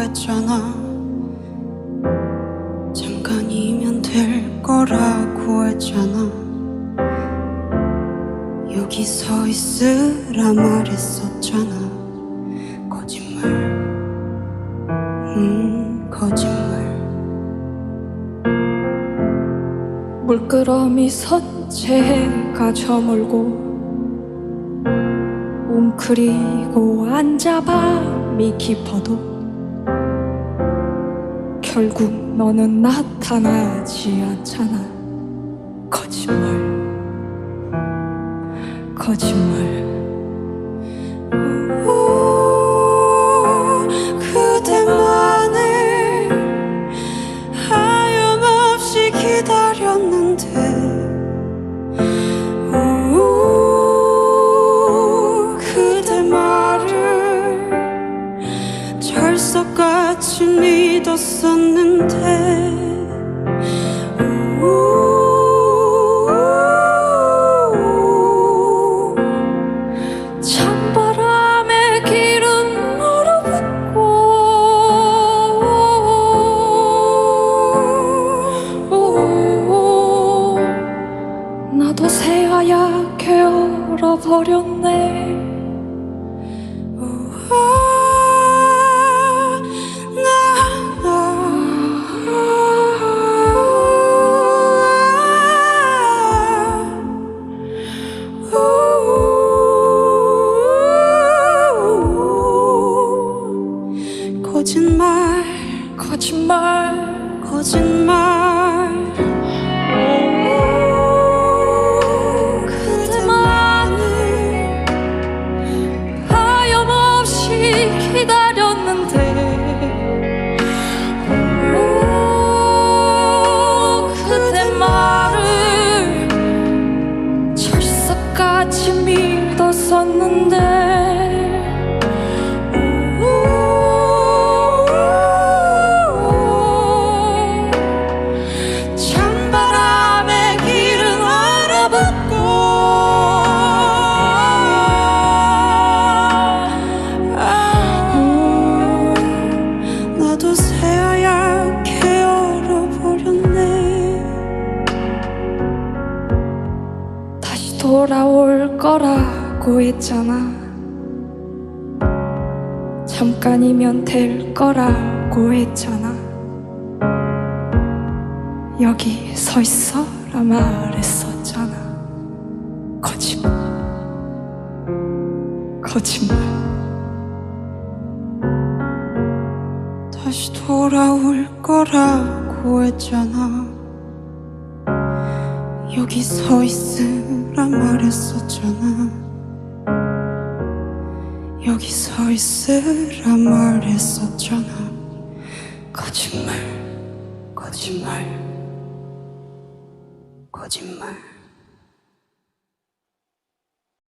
했잖아. 잠깐이면 될 거라고 했잖아. 여기 서 있으라 말했었잖아. 거짓말. 음 거짓말. 물끄러미 선체가 저물고 웅크리고 앉아 밤이 깊어도 결국 너는 나타나지 않잖아. 거짓말. 거짓말. 오, 그대만을 하염없이 기다렸는데 같이 믿었었는데. 나도 새하얗게 얼어버렸네 거짓말, 거짓말 거짓말. 돌아올 거라고 했잖아. 잠깐이면 될 거라고 했잖아. 여기 서 있어라 말했었잖아. 거짓말. 거짓말. 다시 돌아올 거라고 했잖아. 여기 서 있으라 말했었잖아. 여기 서 있으라 말했었잖아. 거짓말 거짓말 거짓말